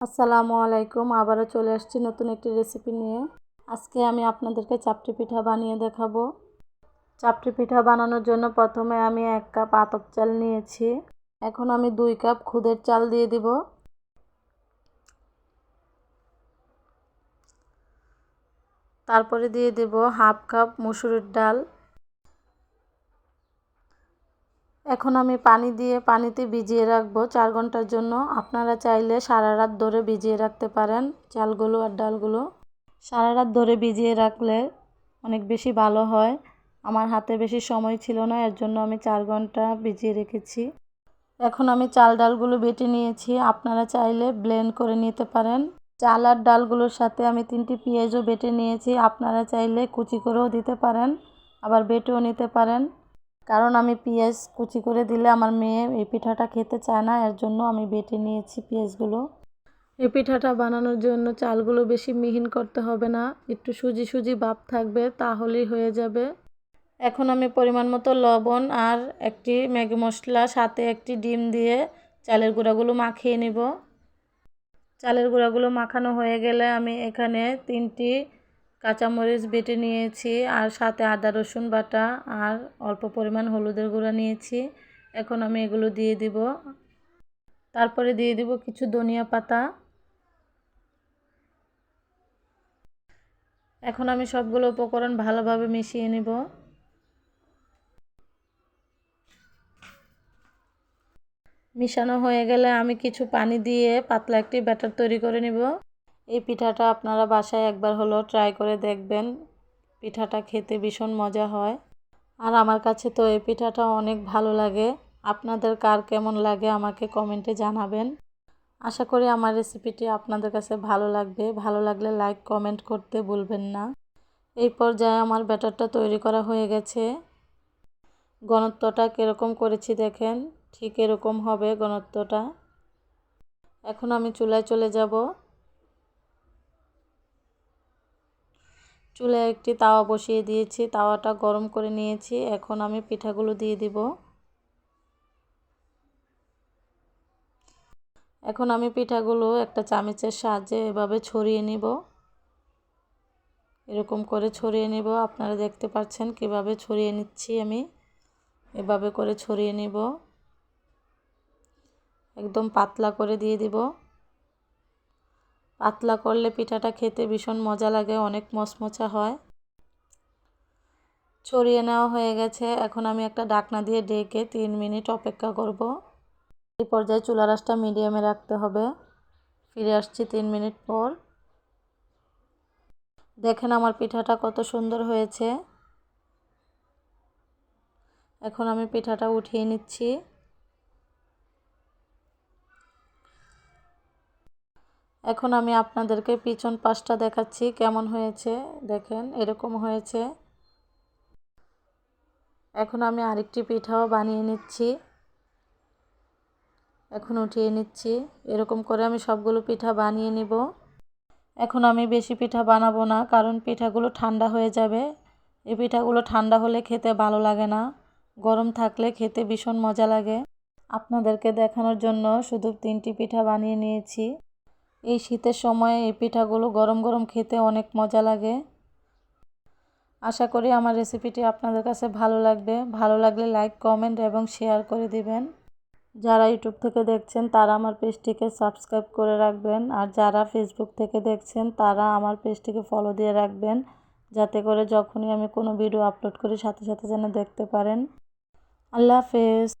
আসসালামু আলাইকুম, আবারও চলে আসছি নতুন একটি রেসিপি নিয়ে। আজকে আমি আপনাদেরকে চাপটি পিঠা বানিয়ে দেখাবো। চাপটি পিঠা বানানোর জন্য প্রথমে আমি এক কাপ আতপ চাল নিয়েছি। এখন আমি দুই কাপ খুদের চাল দিয়ে দিব। তারপরে দিয়ে দেব হাফ কাপ মুসুরির ডাল। এখন আমি পানি দিয়ে পানিতে ভিজিয়ে রাখব চার ঘণ্টার জন্য। আপনারা চাইলে সারা রাত ধরে ভিজিয়ে রাখতে পারেন চালগুলো আর ডালগুলো। সারা রাত ধরে ভিজিয়ে রাখলে অনেক বেশি ভালো হয়। আমার হাতে বেশি সময় ছিল না, এর জন্য আমি চার ঘণ্টা ভিজিয়ে রেখেছি। এখন আমি চাল ডালগুলো বেটে নিয়েছি। আপনারা চাইলে ব্লেন্ড করে নিতে পারেন। চাল আর ডালগুলোর সাথে আমি তিনটি পেঁয়াজও বেটে নিয়েছি। আপনারা চাইলে কুচি করেও দিতে পারেন, আবার বেটেও নিতে পারেন। কারণ আমি পেঁয়াজ কুচি করে দিলে আমার মেয়ে এই পিঠাটা খেতে চায় না, এর জন্য আমি বেটে নিয়েছি পেঁয়াজগুলো। এই পিঠাটা বানানোর জন্য চালগুলো বেশি মিহিন করতে হবে না, একটু সুজি সুজি ভাব থাকবে তাহলেই হয়ে যাবে। এখন আমি পরিমাণ মতো লবণ আর একটি ম্যাগি মশলা, সাথে একটি ডিম দিয়ে চালের গুঁড়াগুলো মাখিয়ে নিব। চালের গুঁড়াগুলো মাখানো হয়ে গেলে আমি এখানে তিনটি কাঁচামরিচ বেটে নিয়েছি আর সাথে আদা, রসুন বাটা আর অল্প পরিমাণ হলুদের গুঁড়া নিয়েছি। এখন আমি এগুলো দিয়ে দিব। তারপরে দিয়ে দিব কিছু ধনিয়া পাতা। এখন আমি সবগুলো উপকরণ ভালোভাবে মিশিয়ে নেব। মিশানো হয়ে গেলে আমি কিছু পানি দিয়ে পাতলা একটি ব্যাটার তৈরি করে নিব। এই পিঠাটা আপনারা বাসায় একবার হলো ট্রাই করে দেখবেন। পিঠাটা খেতে ভীষণ মজা হয়। আর আমার কাছে তো এই পিঠাটা অনেক ভালো লাগে। আপনাদের কার কেমন লাগে আমাকে কমেন্টে জানাবেন। আশা করি আমার রেসিপিটি আপনাদের কাছে ভালো লাগবে। ভালো লাগলে লাইক কমেন্ট করতে ভুলবেন না। এই পর্যায়ে আমার ব্যাটারটা তৈরি করা হয়ে গেছে। ঘনত্বটা কীরকম করেছি দেখেন, ঠিক এরকম হবে ঘনত্বটা। এখন আমি চুলায় চলে যাব। চুলায় একটি তাওয়া বসিয়ে দিয়েছি, তাওয়াটা গরম করে নিয়েছি। এখন আমি পিঠাগুলো দিয়ে দিব। এখন আমি পিঠাগুলো একটা চামচের সাহায্যে এভাবে ছড়িয়ে নিব। এরকম করে ছড়িয়ে নিব। আপনারা দেখতে পাচ্ছেন কীভাবে ছড়িয়ে নিচ্ছি আমি। এভাবে করে ছড়িয়ে নিব। একদম পাতলা করে দিয়ে দিব। পাতলা করলে পিঠাটা খেতে ভীষণ মজা লাগে, অনেক মচমচা হয়। ছড়িয়ে নেওয়া হয়ে গেছে। এখন আমি একটা ডাকনা দিয়ে ডেকে তিন মিনিট অপেক্ষা করব। এই পর্যায়ে চুলা রাসটা মিডিয়ামে রাখতে হবে। ফিরে আসছি তিন মিনিট পর। দেখেন আমার পিঠাটা কত সুন্দর হয়েছে। এখন আমি পিঠাটা উঠিয়ে নিচ্ছি। এখন আমি আপনাদেরকে পিছন পাশটা দেখাচ্ছি, কেমন হয়েছে? দেখেন, এরকম হয়েছে। এখন আমি আরেকটি পিঠাও বানিয়ে নিচ্ছি। এখন উঠিয়ে নিচ্ছি। এরকম করে আমি সবগুলো পিঠা বানিয়ে নিব। এখন আমি বেশি পিঠা বানাবো না, কারণ পিঠাগুলো ঠান্ডা হয়ে যাবে। এই পিঠাগুলো ঠান্ডা হলে খেতে ভালো লাগে না। গরম থাকলে খেতে ভীষণ মজা লাগে। আপনাদেরকে দেখানোর জন্য শুধু তিনটি পিঠা বানিয়ে নিয়েছি। এই শীতের সময়ে এই পিঠাগুলো গরম গরম খেতে অনেক মজা লাগে। আশা করি আমার রেসিপিটি আপনাদের কাছে ভালো লাগবে। ভালো লাগলে লাইক, কমেন্ট এবং শেয়ার করে দিবেন। যারা ইউটিউব থেকে দেখছেন, তারা আমার পেজটিকে সাবস্ক্রাইব করে রাখবেন। আর যারা ফেসবুক থেকে দেখছেন, তারা আমার পেজটিকে ফলো দিয়ে রাখবেন। যাতে করে যখনই আমি কোনো ভিডিও আপলোড করি, সাথে সাথে যেন দেখতে পারেন। আল্লাহ হাফেজ।